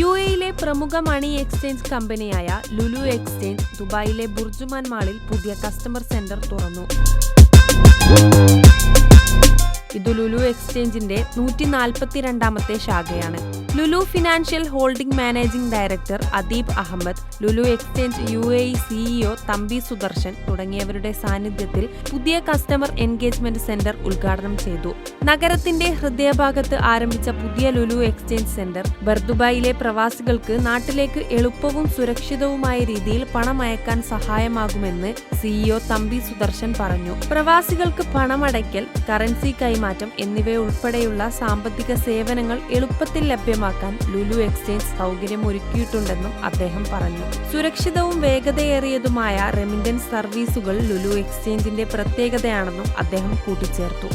U എയിലെ പ്രമുഖ money exchange കമ്പനിയായ ലുലു എക്സ്ചേഞ്ച് ദുബായിലെ ബുർജുമാൻ മാളിൽ പുതിയ കസ്റ്റമർ സെന്റർ തുറന്നു. ഇത് ലുലു എക്സ്ചേഞ്ചിന്റെ നൂറ്റി നാൽപ്പത്തിരണ്ടാമത്തെ ശാഖയാണ്. Lulu financial holding managing director Adeeb Ahammed Lulu exchange U A CEO Thampi Sudarshan തുടങ്ങിയവരുടെ സാന്നിധ്യത്തിൽ പുതിയ കസ്റ്റമർ എൻഗേജ്മെന്റ് സെന്റർ ഉദ്ഘാടനം ചെയ്തു. നഗരത്തിന്റെ ഹൃദയഭാഗത്ത് ആരംഭിച്ച പുതിയ ലുലു എക്സ്ചേഞ്ച് സെന്റർ ബർദുബായിലെ പ്രവാസികൾക്ക് നാട്ടിലേക്ക് എളുപ്പവും സുരക്ഷിതവുമായ രീതിയിൽ പണം അയക്കാൻ സഹായമാകുമെന്ന് സിഇഒ തമ്പി സുദർശൻ പറഞ്ഞു. പ്രവാസികൾക്ക് പണമടയ്ക്കൽ കറൻസി കൈമാറ്റം എന്നിവയുൾപ്പെടെയുള്ള സാമ്പത്തിക സേവനങ്ങൾ എളുപ്പത്തിൽ ലഭ്യമാക്കാൻ ലുലു എക്സ്ചേഞ്ച് സൗകര്യമൊരുക്കിയിട്ടുണ്ടെന്നും അദ്ദേഹം പറഞ്ഞു. സുരക്ഷിതവും വേഗതയേറിയതുമായ റെമിൻഡൻസ് സർവീസുകൾ ലുലു എക്സ്ചേഞ്ചിന്റെ പ്രത്യേകതയാണെന്നും അദ്ദേഹം കൂട്ടിച്ചേർത്തു.